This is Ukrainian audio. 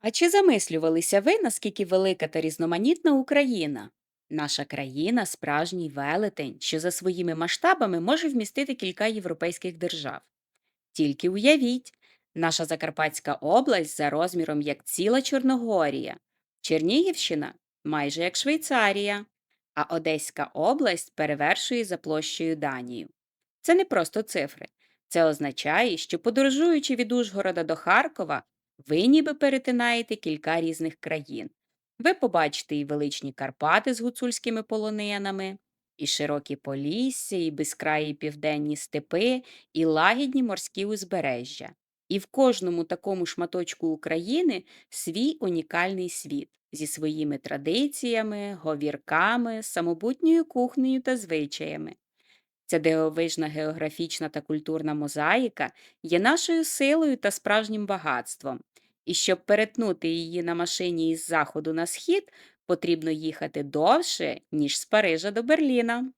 А чи замислювалися ви, наскільки велика та різноманітна Україна? Наша країна справжній велетень, що за своїми масштабами може вмістити кілька європейських держав. Тільки уявіть, наша Закарпатська область за розміром як ціла Чорногорія, Чернігівщина майже як Швейцарія, а Одеська область перевершує за площею Данію. Це не просто цифри. Це означає, що подорожуючи від Ужгорода до Харкова, ви ніби перетинаєте кілька різних країн. Ви побачите і величні Карпати з гуцульськими полонинами, і широкі полісся, і безкраї південні степи, і лагідні морські узбережжя. І в кожному такому шматочку України свій унікальний світ зі своїми традиціями, говірками, самобутньою кухнею та звичаями. Ця дивовижна географічна та культурна мозаїка є нашою силою та справжнім багатством. І щоб перетнути її на машині із заходу на схід, потрібно їхати довше, ніж з Парижа до Берліна.